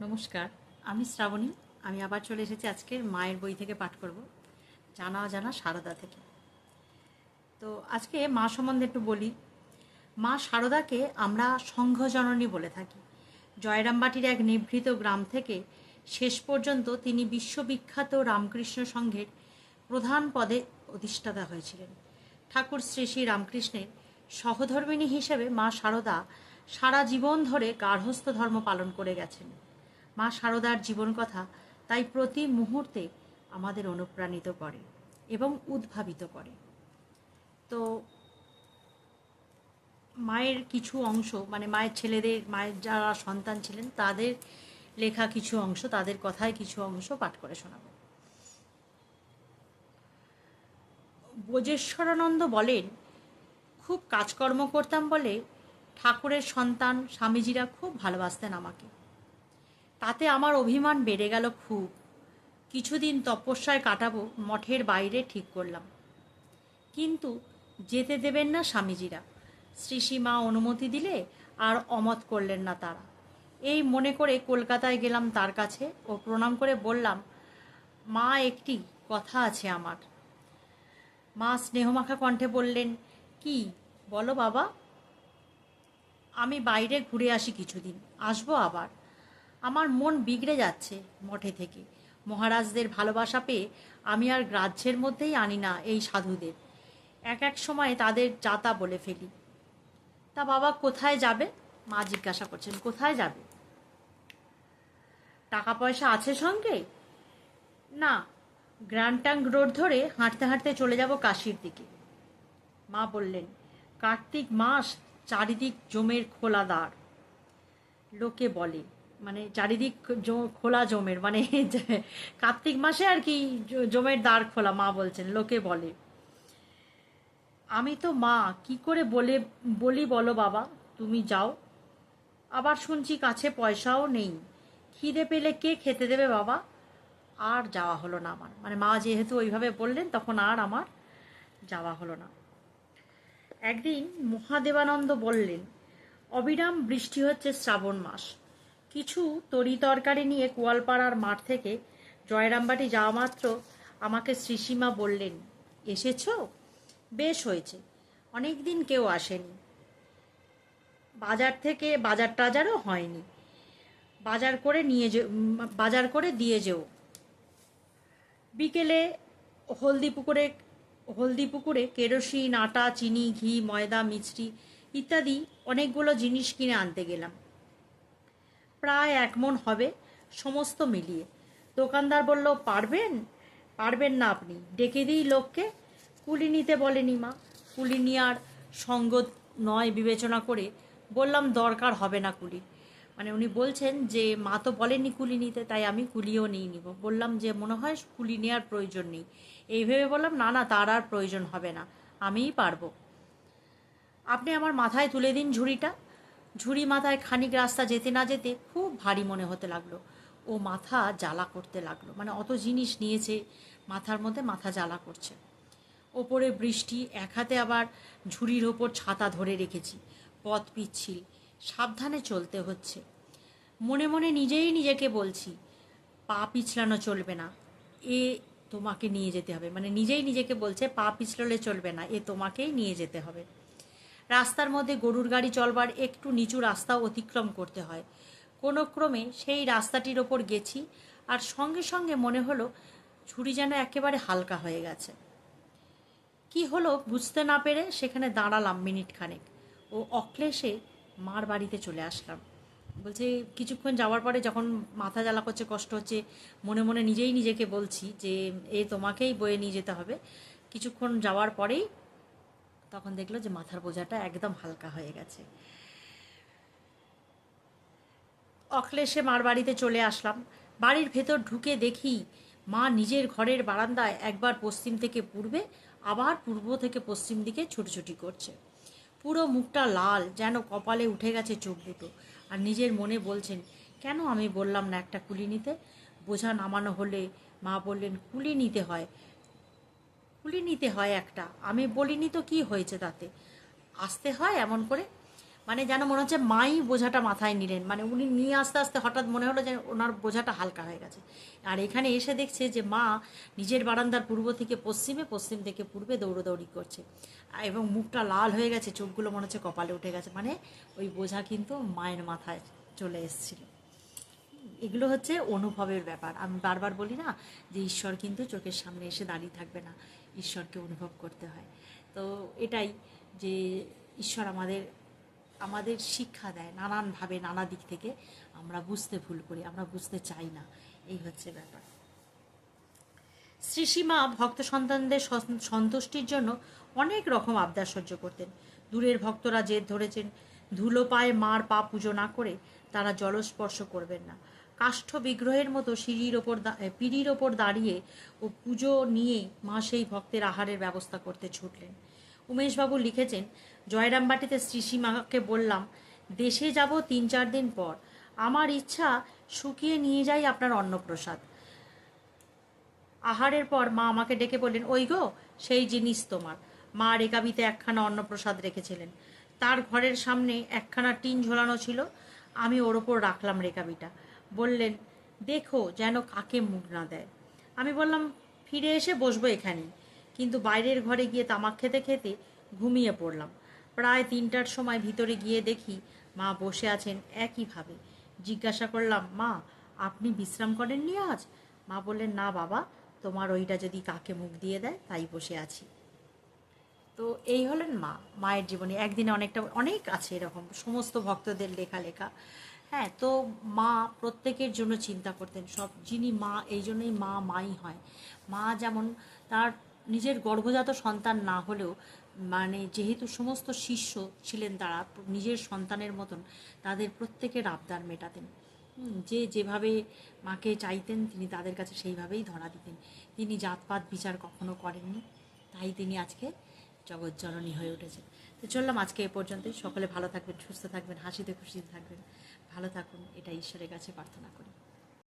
নমস্কার। আমি শ্রাবণী, আমি আবার চলে এসেছি আজকের মায়ের বই থেকে পাঠ করব, জানা অজানা সারদা থেকে। তো আজকে মা সম্বন্ধে একটু বলি। মা সারদাকে আমরা সংঘজননী বলে থাকি। জয়রামবাটির এক নিভৃত গ্রাম থেকে শেষ পর্যন্ত তিনি বিশ্ববিখ্যাত রামকৃষ্ণ সংঘের প্রধান পদে অধিষ্ঠাতা হয়েছিলেন। ঠাকুর শ্রী শ্রী রামকৃষ্ণের সহধর্মিণী হিসেবে মা সারদা সারা জীবন ধরে গার্হস্থ ধর্ম পালন করে গেছেন। মা সারদার জীবন কথা তাই প্রতি মুহূর্তে আমাদের অনুপ্রাণিত করে এবং উদ্ভাবিত করে। তো মায়ের কিছু অংশ মানে মায়ের ছেলেদের, মায়ের যারা সন্তান ছিলেন, তাদের লেখা কিছু অংশ, তাদের কথায় কিছু অংশ পাঠ করে শোনাবো। বোজেশ্বরানন্দ বলেন, খুব কাজকর্ম করতাম বলে ঠাকুরের সন্তান স্বামীজিরা খুব ভালোবাসতেন আমাকে। তাতে আমার অভিমান বেড়ে গেল খুব। কিছুদিন তপস্যায় কাটাবো, মঠের বাইরে ঠিক করলাম। কিন্তু যেতে দেবেন না স্বামীজিরা। শ্রীসীমা অনুমতি দিলে আর অমত করলেন না তারা। এই মনে করে কলকাতায় গেলাম তার কাছে ও প্রণাম করে বললাম, মা, একটি কথা আছে আমার। মা স্নেহমাখা কণ্ঠে বললেন, কি? বলো বাবা। আমি বাইরে ঘুরে আসি কিছুদিন। আসব আবার। আমার মন বিগড়ে যাচ্ছে মঠে থেকে। মহারাজদের ভালোবাসা পেয়ে আমি আর গ্রাহ্যের মধ্যেই আনি না এই সাধুদের। এক এক সময় তাদের যাতা বলে ফেলি। তা বাবা কোথায় যাবে? মা জিজ্ঞাসা করছেন, কোথায় যাবে? টাকা পয়সা আছে সঙ্গে? না গ্র্যান্ড ট্যাঙ্ক রোড ধরে হাঁটতে হাঁটতে চলে যাব কাশির দিকে। মা বললেন, কার্তিক মাস চারিদিক জমের খোলা দ্বার লোকে বলে মানে চারিদিক খোলা জমের মানে কার্তিক মাসে আর কি জমের দ্বার খোলা, মা বলছেন, লোকে বলে। আমি তো মা, কি করে বলে, বলি বলো বাবা, তুমি যাও। আবার শুনছি কাছে পয়সাও নেই। খিদে পেলে কে খেতে দেবে বাবা? আর যাওয়া হলো না আমার। মানে মা যেহেতু ওইভাবে বললেন, তখন আর আমার যাওয়া হলো না। একদিন মহাদেবানন্দ বললেন, অবিরাম বৃষ্টি হচ্ছে শ্রাবণ মাস। কিছু তরি তরকারি নিয়ে কোয়ালপাড়ার মাঠ থেকে জয়রামবাটি যাওয়া মাত্র আমাকে শ্রীসীমা বললেন, এসেছ? বেশ হয়েছে অনেক দিন কেউ আসেনি। বাজার থেকে বাজার টাজারও হয়নি। বাজার করে নিয়ে যে, বাজার করে দিয়ে যেও। বিকেলে হলদি পুকুরে হলদি পুকুরে কেরোসিন, আটা, চিনি, ঘি, ময়দা মিষ্টি ইত্যাদি অনেকগুলো জিনিস কিনে আনতে গেলাম। প্রায় এক মন হবে, সমস্ত মিলিয়ে। দোকানদার বলল, পারবেন? পারবেন না আপনি। ডেকে দিই লোককে। কুলি নিতে বলেনি মা। কুলি নেওয়ার সঙ্গ নয় বিবেচনা করে বললাম, দরকার হবে না কুলি। মানে উনি বলছেন যে, মা তো বলেনি কুলি নিতে, তাই আমি কুলিও নিয়ে নিব। বললাম যে, মনে হয় কুলি নেওয়ার প্রয়োজন নেই। এই ভেবে বললাম, না না, তার আর প্রয়োজন হবে না। আমিই পারব। আপনি আমার মাথায় তুলে দিন ঝুড়িটা। ঝুড়ি মাথায় খানিক রাস্তা যেতে না যেতে খুব ভারী মনে হতে লাগল। ও মাথা জ্বালা করতে লাগল। মানে অত জিনিস নিয়েছে, মাথার মধ্যে মাথা জ্বালা করছে। ওপরে বৃষ্টি, এক হাতে আবার ঝুড়ির ওপর ছাতা ধরে রেখেছি। পথ পিচ্ছিল, সাবধানে চলতে হচ্ছে। মনে মনে নিজেই নিজেকে বলছি, পা পিছলানো চলবে না, এ তোমাকে নিয়ে যেতে হবে। মানে নিজেই নিজেকে বলছে, পা পিছললে চলবে না, এ তোমাকেই নিয়ে যেতে হবে। রাস্তার মধ্যে গরুর গাড়ি চলবার একটু নিচু রাস্তা অতিক্রম করতে হয়। কোনো ক্রমে সেই রাস্তাটির ওপর গেছি আর সঙ্গে সঙ্গে মনে হলো ঝুড়ি যেন একেবারে হালকা হয়ে গেছে। কি হলো বুঝতে না পেরে সেখানে দাঁড়ালাম মিনিট খানেক। ও অক্লেশে মার বাড়িতে চলে আসলাম। বলছে, কিছুক্ষণ যাওয়ার পরে যখন মাথা জ্বালা করছে, কষ্ট হচ্ছে, মনে মনে নিজেই নিজেকে বলছি যে, এ তোমাকেই বয়ে নিয়ে যেতে হবে। কিছুক্ষণ যাওয়ার পরেই তখন দেখল যে মাথার বোঝাটা একদম হালকা হয়ে গেছে। অক্লেশে মার বাড়িতে চলে আসলাম। বাড়ির ভেতর ঢুকে দেখি মা নিজের ঘরের বারান্দায় একবার পশ্চিম থেকে পূর্বে, আবার পূর্ব থেকে পশ্চিম দিকে ছুটোছুটি করছে। পুরো মুখটা লাল, যেন কপালে উঠে গেছে চোখ দুটো। আর নিজের মনে বলছেন, কেন আমি বললাম না একটা কুলি নিতে? বোঝা নামানো হলে মা বললেন, কুলি নিতে হয়। কুলি নিতে হয় একটা। আমি বলিনি তো কি হয়েছে তাতে। আসতে হয় এমন করে। মানে যেন মনে হচ্ছে মাই বোঝাটা মাথায় নিলেন। মানে উনি নিয়ে আসতে আসতে হঠাৎ মনে হলো যে ওনার বোঝাটা হালকা হয়ে গেছে। আর এখানে এসে দেখছে যে মা নিজের বারান্দার পূর্ব থেকে পশ্চিমে, পশ্চিম থেকে পূর্বে দৌড়োদৌড়ি করছে। এবং মুখটা লাল হয়ে গেছে, চোখগুলো মনে হচ্ছে কপালে উঠে গেছে। মানে ওই বোঝা কিন্তু মায়ের মাথায় চলে এসেছিল। এগুলো হচ্ছে অনুভবের ব্যাপার। আমি বারবার বলি না যে ঈশ্বর কিন্তু চোখের সামনে এসে দাঁড়িয়ে থাকবে না। ঈশ্বরকে অনুভব করতে হয়। তো এটাই যে ঈশ্বর আমাদের আমাদের শিক্ষা দেয় নানানভাবে, নানা দিক থেকে। আমরা বুঝতে ভুল করি, আমরা বুঝতে চাই না। এই হচ্ছে ব্যাপার। শ্রীসীমা ভক্ত সন্তানদের সন্তুষ্টির জন্য অনেক রকম আবদার সহ্য করতেন। দূরের ভক্তরা জেদ ধরেছেন, ধুলো পায়ে মার পা পুজো না করে তারা জলস্পর্শ করবেন না। কাষ্ঠ বিগ্রহের মতো সিঁড়ির ওপর পিঁড়ির ওপর দাঁড়িয়ে ও পুজো নিয়ে মা সেই ভক্তের আহারের ব্যবস্থা করতে ছুটলেন। উমেশবাবু লিখেছেন, জয়রামবাটিতে শ্রীসীমাকে বললাম, দেশে যাব তিন চার দিন পর। আমার ইচ্ছা শুকিয়ে নিয়ে যাই আপনার অন্নপ্রসাদ। আহারের পর মা আমাকে ডেকে বললেন, ওই গো, সেই জিনিস তোমার। মা রেকাবিতে একখানা অন্নপ্রসাদ রেখেছিলেন। তার ঘরের সামনে একখানা টিন ঝোলানো ছিল। আমি ওর ওপর রাখলাম রেকাবিটা বললেন, দেখো যেন কাকে মুখ না দেয়। আমি বললাম, ফিরে এসে বসবো এখানে। কিন্তু বাইরের ঘরে গিয়ে তামাক খেতে খেতে ঘুমিয়ে পড়লাম। প্রায় তিনটার সময় ভিতরে গিয়ে দেখি মা বসে আছেন একইভাবে। জিজ্ঞাসা করলাম, মা, আপনি বিশ্রাম করেননি আজ? মা বললেন, না বাবা, তোমার ওইটা যদি কাকে মুখ দিয়ে দেয়, তাই বসে আছি। তো এই হলেন মা। মায়ের জীবনে একদিনে অনেকটা, অনেক আছে এরকম, সমস্ত ভক্তদের লেখা লেখা হ্যাঁ তো মা প্রত্যেকের জন্য চিন্তা করতেন। সব যিনি মা, এই জন্যই মা মাই হয়। মা যেমন তার নিজের গর্ভজাত সন্তান না হলেও মানে যেহেতু সমস্ত শিষ্য ছিলেন তারা, নিজের সন্তানের মতন তাদের প্রত্যেকের আবদার মেটাতেন। যে যেভাবে মাকে চাইতেন, তিনি তাদের কাছে সেইভাবেই ধরা দিতেন। তিনি জাতপাত বিচার কখনো করেননি। তাই তিনি আজকে জগৎজননী হয়ে উঠেছেন। তো চললাম আজকে এ পর্যন্তই। সকলে ভালো থাকবেন, সুস্থ থাকবেন, হাসিতে খুশিতে থাকবেন। ভালো থাকুন এটা ঈশ্বরের কাছে প্রার্থনা করি।